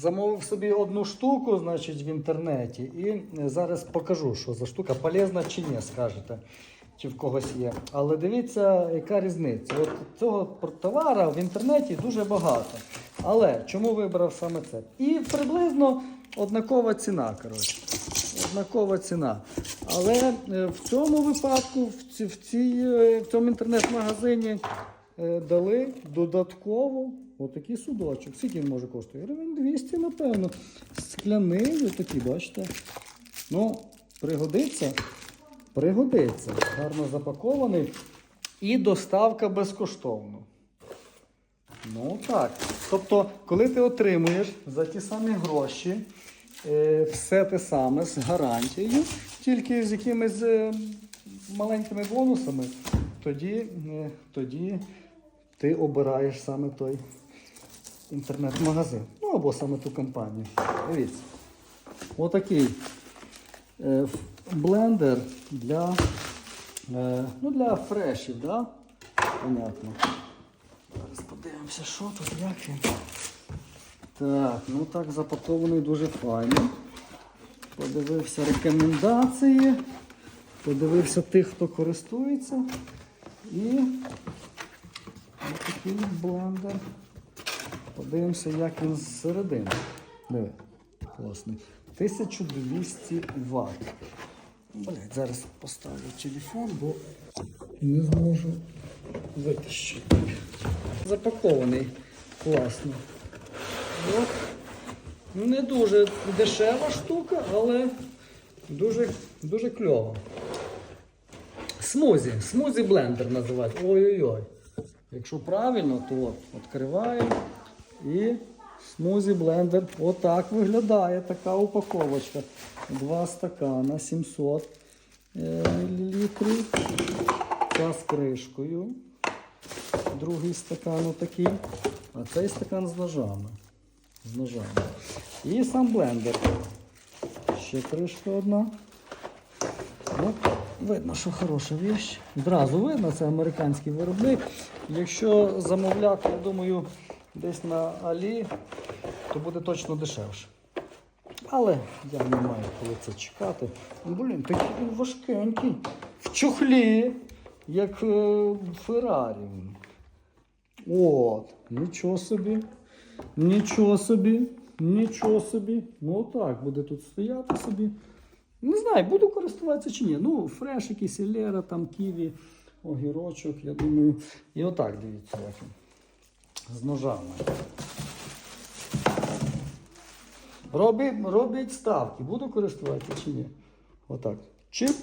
Замовив собі одну штуку, значить, в інтернеті, і зараз покажу, що за штука полезна чи ні, скажете, чи в когось є. Але дивіться, яка різниця. От цього товара в інтернеті дуже багато. Але чому вибрав саме це? І приблизно однакова ціна. коротше. Однакова ціна. Але е, в цьому випадку, в, ці, в, цій, е, в цьому інтернет-магазині е, дали додатково отакий судочок. Скільки він може коштувати? Гривень 200, напевно. Скляний, отакий, бачите. Ну, пригодиться. Пригодиться. Гарно запакований. І доставка безкоштовна. Ну так. Тобто, коли ти отримуєш за ті самі гроші е, все те саме з гарантією, тільки з якимись е, маленькими бонусами, тоді, е, тоді ти обираєш саме той інтернет-магазин. Ну або саме ту компанію. Дивіться. Отакий е, блендер для, е, ну, для фрешів, да? Понятно. Зараз подивимося, що тут, як він. Так, ну так запакований дуже файно. Подивився рекомендації, подивився тих, хто користується. І такий блендер. Подивимося, як він зсередини. Диви, класний. 1200 Вт. Блять, зараз поставлю телефон, бо не зможу витащити. Запакований класно. От. Не дуже дешева штука, але дуже, дуже кльова. Смузі, смузі блендер називають. Ой-ой-ой. Якщо правильно, то от, відкриваємо і смузі блендер. Отак виглядає така упаковочка. Два стакана 700 е, літрів. Ця з кришкою. Другий стакан отакий. А цей стакан з ножами. З ножами. І сам блендер. Ще кришка одна. Ну, видно, що хороша віч. Одразу видно, це американський виробник. Якщо замовляти, я думаю, десь на Алі, то буде точно дешевше. Але я не маю коли це чекати. Блін, такий він важкенький. В чохлі, як е, Феррарі. От, нічого собі. Нічого собі. Нічого собі. Ну так, буде тут стояти собі. Не знаю, буду користуватися чи ні. Ну, фреш, якийсь Елера, там ківі, огірочок, я думаю. І отак дивіться, як. З ножами. Робить, робить ставки. Буду користуватися чи ні? Отак. Чип.